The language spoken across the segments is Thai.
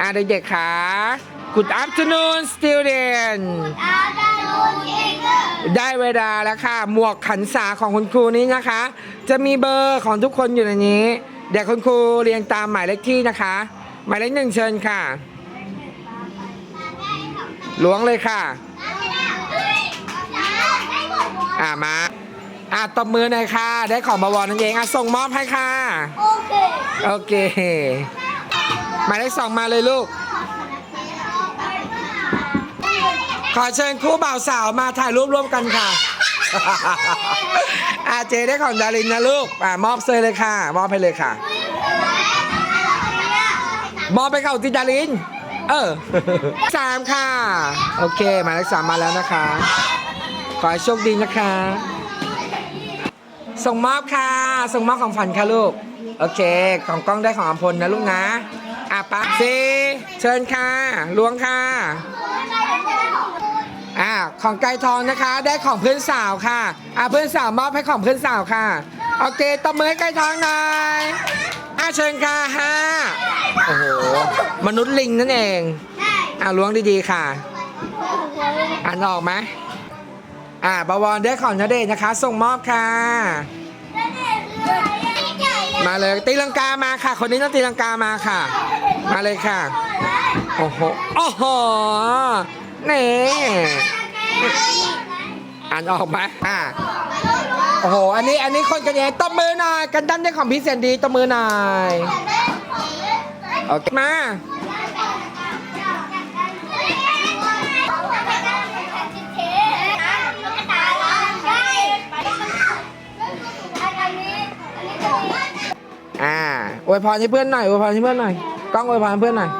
อ่าเด็กๆค่ะ Good afternoon student ได้เวลาแล้วค่ะ หมวกขันษาของคุณครูนี้นะคะ จะมีเบอร์ของทุกคนอยู่ในนี้ เดี๋ยวคุณครูเรียงตามหมายเลขที่นะคะ หมายเลขหนึ่งเชิญค่ะล้วงเลยค่ะ อ่ามาอ่าตบมือหน่อยค่ะ ได้ของบวรนั่นเองอะส่งมอบให้ค่ะ โอเค โอเค หมายเลขสองมาเลยลูก ขอเชิญคู่บ่าวสาวมาถ่ายรูปร่วมกันค่ะ อาเจได้ของดารินนะลูกอ่ามอบเซยเลยค่ะ มอบให้เลยค่ะ มอบไปเข้าที่ดาริน เออสามค่ะ โอเคหมายเลขสามมาแล้วนะคะ ขอให้โชคดีนะคะ ส่งมอบค่ะ ส่งมอบของฝันค่ะลูก โอเค ของกล้องได้ของอำพลนะลูกนะ อะปั๊บซีเชิญค่ะล้วงค่ะอ่าของไก่ทองนะคะ ได้ของเพื่อนสาวค่ะอ่าเพื่อนสาวมอบให้ของเพื่อนสาวค่ะโอเคตบมือให้ไก่ทองหน่อยอ่าเชิญค่ะห้าโอ้โหมนุษย์ลิงนั่นเองอ่าล้วงดีๆค่ะอ่านออกไหมอ่าบวรได้ของนเดชน์นะคะ ส่งมอบค่ะ มาเลยตีลังกามาค่ะ คนนี้ต้องตีลังกามาค่ะ มาเลยค่ะ โอ้โหโอ้โหนี่อ่านออกไหมอ่าโอ้โห อันนี้ อันนี้คนกันเองตบมือหน่อย กันดั้มได้ของพี่เซนดีตบมือหน่อยโอเค มา อ่าอวยพรให้เพื่อนหน่อยอวยพรให้เพื่อนหน่อย กล้องอวยพรให้เพื่อนหน่อย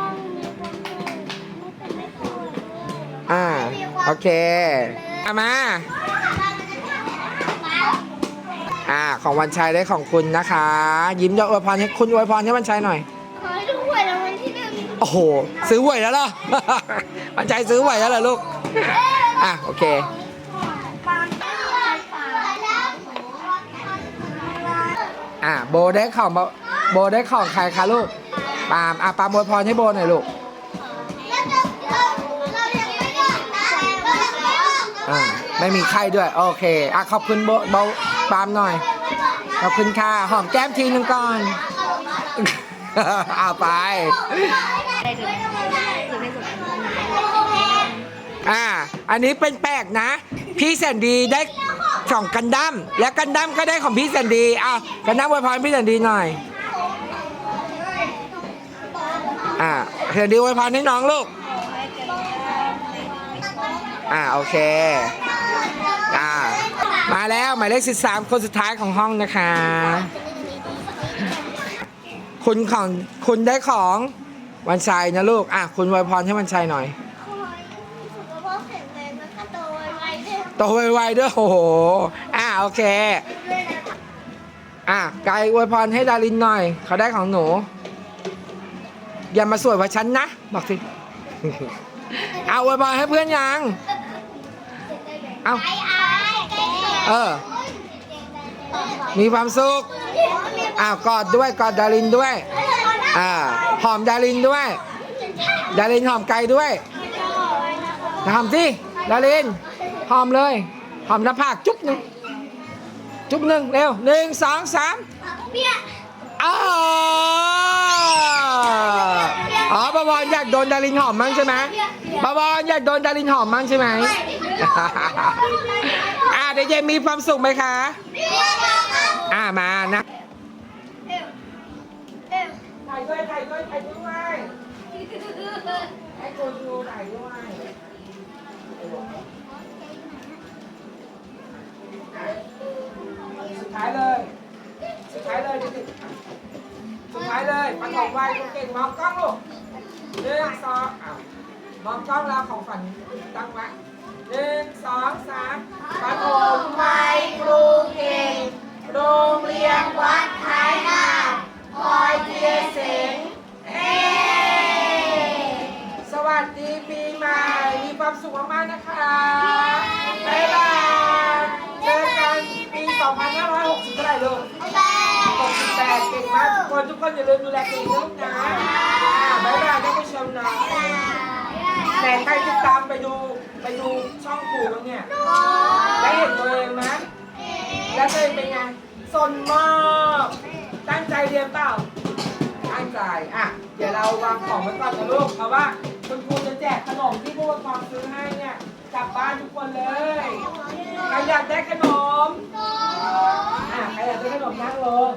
อ่า โอเคเอามา อ่า ของวันชัยได้ของคุณนะคะ ยิ้มจะอวยพรให้คุณอวยพรให้วันชัยหน่อย ขอให้ทุกคนรางวัลที่หนึ่งโอ้โห ซื้อหวยแล้วเหรอ วันชัยซื้อหวยแล้วเหรอลูก อะ โอเค อะโบได้ของโบโบได้ของใครคะลูก ปาล์มอะปาล์มอวยพรให้โบหน่อยลูกอ่าไม่มีไข้ด้วย โอเคอะขอบคุณโบโบปาล์มหน่อย ขอบคุณค่ะ หอมแก้มทีนึงก่อนเอาไปอ่า อันนี้เป็นแปลกนะ พี่แสนดีได้ของกันดั้มและกันดั้มก็ได้ของพี่แสนดีอ้ากันดั้มอวยพรพี่แสนดีหน่อย อ่าแสนดีอวยพรให้น้องลูก อ่าโอเค อ่า มาแล้วหมายเลข13คนสุดท้ายของห้องนะคะ คุณของคุณได้ของวันชัยนะลูก อะคุณอวยพรให้วันชัยหน่อยโตไวๆด้วยโอ้โห อ่าโอเค อะกายอวยพรให้ดารินหน่อย เขาได้ของหนู อย่ามาสวยกว่าฉันนะ บอกสิ เอาอวยพรให้เพื่อนยัง เอาเออ มีความสุขอ้าวกอดด้วยกอดดารินด้วย อ่าหอมดารินด้วย ดารินหอมไก่ด้วยหอมสิดารินหอมเลยหอมหน้าผากจุ๊บหนึ่งจุ๊บหนึ่งเร็วหนึ่งสองสามอ้า วอ๋อบวรอยากโดนดารินหอมมั้งใช่ไหมบวรอยากโดนดารินหอมมั้งใช่ไหมอ่าเด็กเย็นมีความสุขไหมคะ อ่ามานะถ่ายด้วยถ่ายด้วยถ่ายด้วยให้คนดูถ่ายด้วยสุดท้ายเลย สุดท้ายเลยเด็กๆสุดท้ายเลยปฐมวัยคนเก่งมองกล้องลูก หนึ่งสองอ้าวมองกล้องเราของฝันตั้งไว้หนึ่งสองสามปฐมวัยครูเก่ง โรงเรียนวัดท้ายนาคอยเทียเสงเฮสวัสดีปีใหม่ มีความสุขมากๆนะคะ คนทุกคนอย่าลืมดูแลตัวเองนะบ๊ายบายท่านผู้ชมนะแต่ใครติดตามไปดูไปดูช่องปู่บ้งเนี่ยได้เห็นตัวเองไหมแล้วตัวเองเป็นไงสนมากตั้งใจเรียนเปล่าตั้งใจอะเดี๋ยวเราวางของไว้ก่อนนะลูกเพราะว่าคุณครูจะแจกขนมที่พวกความซื้อให้เนี่ยกลับบ้านทุกคนเลยใครอยากได้ขนมอะใครอยากได้ขนมนั่งลง